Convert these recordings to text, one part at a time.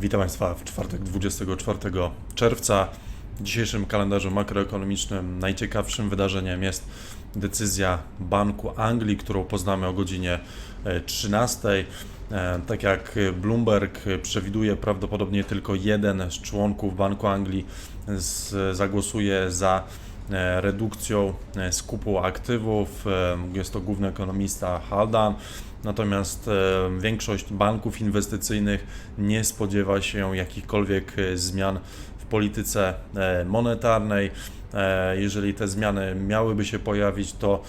Witam Państwa w czwartek 24 czerwca. W dzisiejszym kalendarzu makroekonomicznym najciekawszym wydarzeniem jest decyzja Banku Anglii, którą poznamy o godzinie e, 13. E, Tak jak Bloomberg przewiduje, prawdopodobnie tylko jeden z członków Banku Anglii zagłosuje za e, redukcją e, skupu aktywów. E, Jest to główny ekonomista Haldan. Natomiast e, większość banków inwestycyjnych nie spodziewa się jakichkolwiek e, zmian w polityce e, monetarnej. Jeżeli te zmiany miałyby się pojawić, to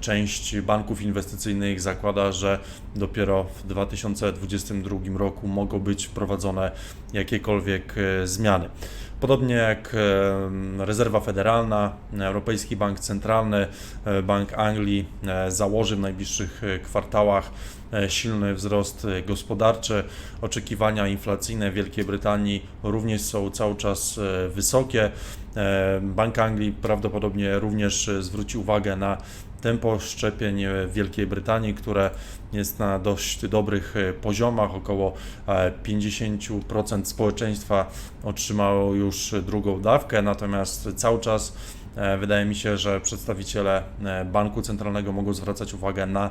część banków inwestycyjnych zakłada, że dopiero w 2022 roku mogą być wprowadzone jakiekolwiek zmiany. Podobnie jak Rezerwa Federalna, Europejski Bank Centralny, e, Bank Anglii e, założy w najbliższych e, kwartałach silny wzrost gospodarczy. Oczekiwania inflacyjne w Wielkiej Brytanii również są cały czas wysokie. Bank Anglii prawdopodobnie również zwróci uwagę na tempo szczepień w Wielkiej Brytanii, które jest na dość dobrych e, poziomach. Około e, 50% społeczeństwa otrzymało już drugą dawkę, natomiast cały czas e, wydaje mi się, że przedstawiciele e, Banku Centralnego mogą zwracać uwagę na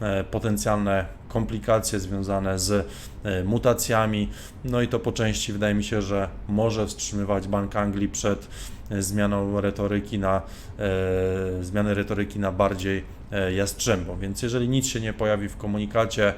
e, potencjalne komplikacje związane z e, mutacjami. No i to po części wydaje mi się, że może wstrzymywać Bank Anglii przed e, zmianą retoryki na e, zmiany retoryki na bardziej e, jastrzębą. Więc jeżeli nic się nie pojawi w komunikacie, e,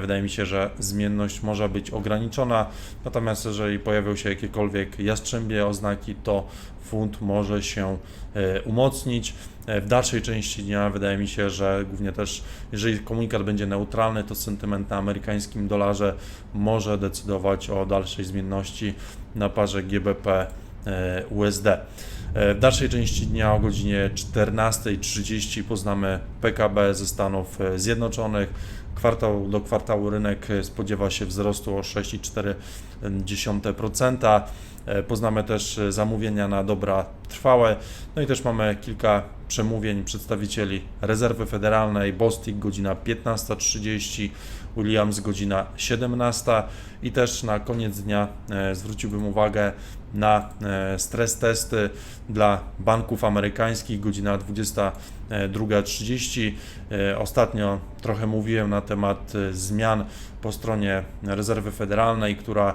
wydaje mi się, że zmienność może być ograniczona. Natomiast jeżeli pojawią się jakiekolwiek jastrzębie oznaki, to funt może się e, umocnić. E, W dalszej części dnia wydaje mi się, że głównie też, jeżeli komunikat będzie neutralny, to sentyment na amerykańskim dolarze może decydować o dalszej zmienności na parze GBP e, USD. E, W dalszej części dnia o godzinie 14.30 poznamy PKB ze Stanów e, Zjednoczonych. Kwartał do kwartału rynek e, spodziewa się wzrostu o 6,4%. E, Poznamy też e, zamówienia na dobra trwałe. No i też mamy kilka przemówień przedstawicieli Rezerwy Federalnej, Bostik godzina 15.30, Williams godzina 17 i też na koniec dnia zwróciłbym uwagę na e, stres testy dla banków amerykańskich godzina 22.30. E, Ostatnio trochę mówiłem na temat e, zmian po stronie Rezerwy Federalnej, która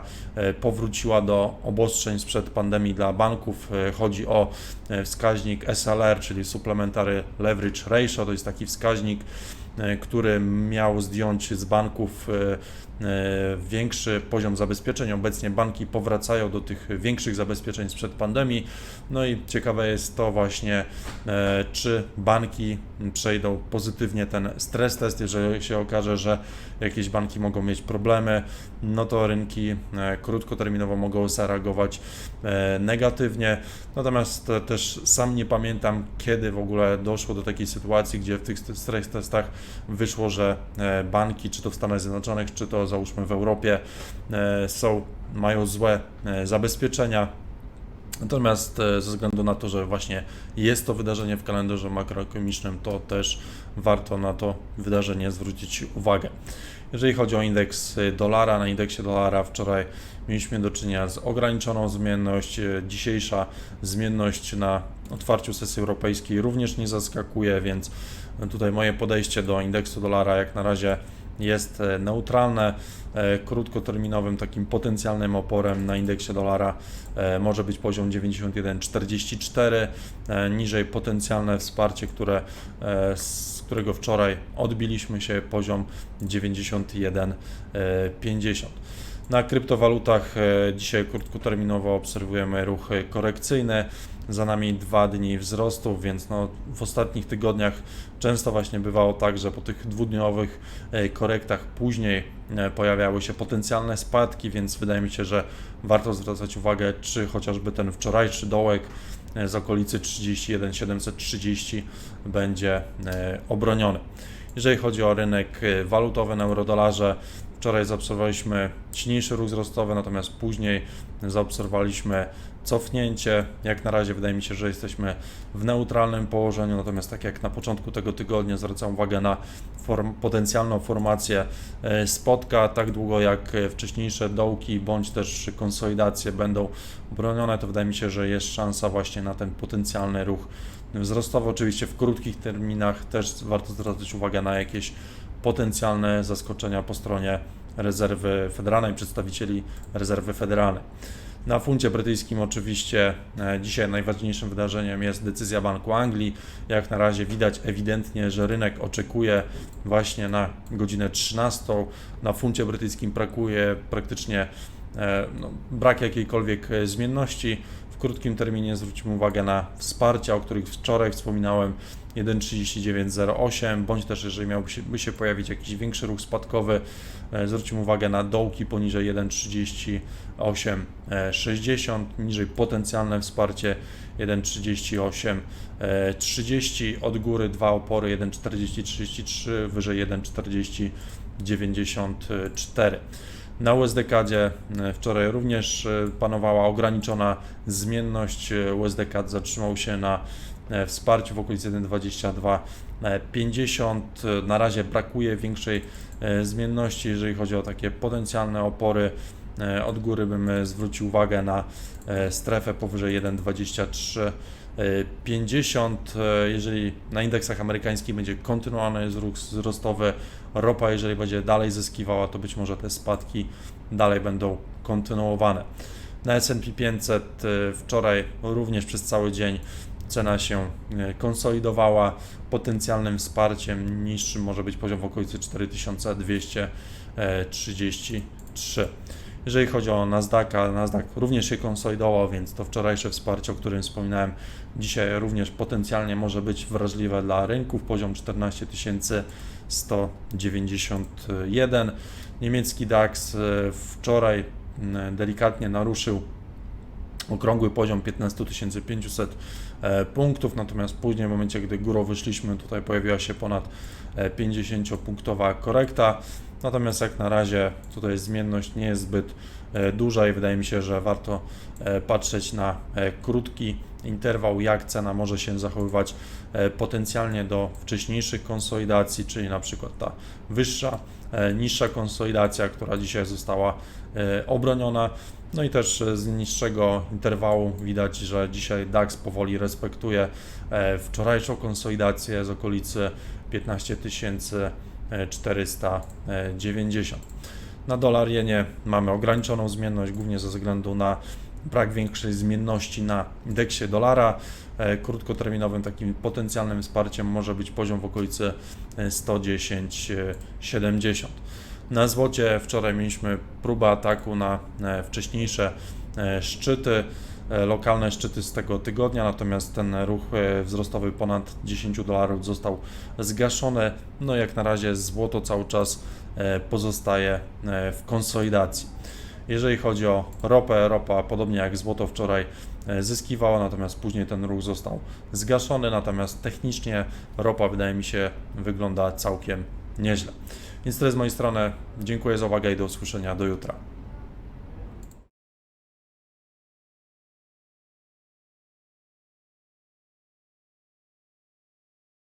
powróciła do obostrzeń sprzed pandemii dla banków. Chodzi o wskaźnik SLR, czyli Supplementary Leverage Ratio. To jest taki wskaźnik, który miał zdjąć z banków większy poziom zabezpieczeń. Obecnie banki powracają do tych większych zabezpieczeń sprzed pandemii. No i ciekawe jest to właśnie, e, czy banki przejdą pozytywnie ten stres test. Jeżeli się okaże, że jakieś banki mogą mieć problemy, no to rynki e, krótkoterminowo mogą zareagować e, negatywnie. Natomiast też sam nie pamiętam, kiedy w ogóle doszło do takiej sytuacji, gdzie w tych stres testach wyszło, że banki, czy to w Stanach Zjednoczonych, czy to załóżmy w Europie, są, mają złe e, zabezpieczenia. Natomiast e, ze względu na to, że właśnie jest to wydarzenie w kalendarzu makroekonomicznym, to też warto na to wydarzenie zwrócić uwagę. Jeżeli chodzi o indeks e, dolara, na indeksie dolara wczoraj mieliśmy do czynienia z ograniczoną zmienność. Dzisiejsza zmienność na otwarciu sesji europejskiej również nie zaskakuje, więc tutaj moje podejście do indeksu dolara jak na razie jest e, neutralne. E, Krótkoterminowym takim potencjalnym oporem na indeksie dolara e, może być poziom 91,44, e, niżej potencjalne wsparcie, które, z którego wczoraj odbiliśmy się poziom 91,50. Na kryptowalutach e, dzisiaj krótkoterminowo obserwujemy ruchy korekcyjne. Za nami dwa dni wzrostów, więc no, w ostatnich tygodniach często właśnie bywało tak, że po tych dwudniowych e, korektach później e, pojawiały się potencjalne spadki, więc wydaje mi się, że warto zwracać uwagę, czy chociażby ten wczorajszy dołek z okolicy 31 730 będzie obroniony. Jeżeli chodzi o rynek walutowy na eurodolarze, Wczoraj zaobserwowaliśmy silniejszy ruch wzrostowy, natomiast później zaobserwowaliśmy cofnięcie. Jak na razie wydaje mi się, że jesteśmy w neutralnym położeniu, natomiast tak jak na początku tego tygodnia zwracam uwagę na form, potencjalną formację e, spotka, tak długo jak e, wcześniejsze dołki bądź też konsolidacje będą bronione, to wydaje mi się, że jest szansa właśnie na ten potencjalny ruch wzrostowy. Oczywiście w krótkich terminach też warto zwracać uwagę na jakieś potencjalne zaskoczenia po stronie rezerwy federalnej, przedstawicieli rezerwy federalnej. Na funcie brytyjskim oczywiście e, dzisiaj najważniejszym wydarzeniem jest decyzja Banku Anglii. Jak na razie widać ewidentnie, że rynek oczekuje właśnie na godzinę 13. Na funcie brytyjskim brakuje praktycznie e, no, brak jakiejkolwiek e, zmienności. W krótkim terminie zwróćmy uwagę na wsparcia, o których wczoraj wspominałem, 1,3908, bądź też jeżeli miałby się, pojawić jakiś większy ruch spadkowy, e, zwróćmy uwagę na dołki poniżej 1,3860, niżej potencjalne wsparcie 1,3830, od góry dwa opory 1,4033, wyżej 1,4094. Na USDCAdzie e, wczoraj również e, panowała ograniczona zmienność. USDCAD zatrzymał się na wsparciu w okolicy 1,2250. E, Na razie brakuje większej e, zmienności, jeżeli chodzi o takie potencjalne opory. E, Od góry bym e, zwrócił uwagę na e, strefę powyżej 1,23. e, 50, e, jeżeli na indeksach amerykańskich będzie kontynuowany ruch wzrostowy, ropa jeżeli będzie dalej zyskiwała, to być może te spadki dalej będą kontynuowane. Na S&P 500 e, wczoraj również przez cały dzień cena się e, konsolidowała. Potencjalnym wsparciem niższym może być poziom w okolicy 4233. Jeżeli chodzi o Nasdaqa, Nasdaq również się konsolidował, więc to wczorajsze wsparcie, o którym wspominałem, dzisiaj również potencjalnie może być wrażliwe dla rynków. Poziom 14 191. Niemiecki DAX e, wczoraj delikatnie naruszył okrągły poziom 15 500 e, punktów, natomiast później w momencie, gdy górą wyszliśmy, tutaj pojawiła się ponad e, 50-punktowa korekta. Natomiast jak na razie tutaj zmienność nie jest zbyt e, duża i wydaje mi się, że warto e, patrzeć na e, krótki interwał, jak cena może się zachowywać e, potencjalnie do wcześniejszych konsolidacji, czyli na przykład ta wyższa, e, niższa konsolidacja, która dzisiaj została e, obroniona. No i też e, z niższego interwału widać, że dzisiaj DAX powoli respektuje e, wczorajszą konsolidację z okolicy 15 490. Na dolar jenie mamy ograniczoną zmienność, głównie ze względu na brak większej zmienności na indeksie dolara. E, Krótkoterminowym takim potencjalnym wsparciem może być poziom w okolicy e, 110,70. Na złocie wczoraj mieliśmy próbę ataku na e, wcześniejsze e, szczyty, e, lokalne szczyty z tego tygodnia, natomiast ten ruch wzrostowy ponad 10 dolarów został zgaszony. No jak na razie złoto cały czas pozostaje w konsolidacji. Jeżeli chodzi o ropę, ropa podobnie jak złoto wczoraj zyskiwała, natomiast później ten ruch został zgaszony, natomiast technicznie ropa wydaje mi się wygląda całkiem nieźle. Więc tyle z mojej strony. Dziękuję za uwagę i do usłyszenia do jutra.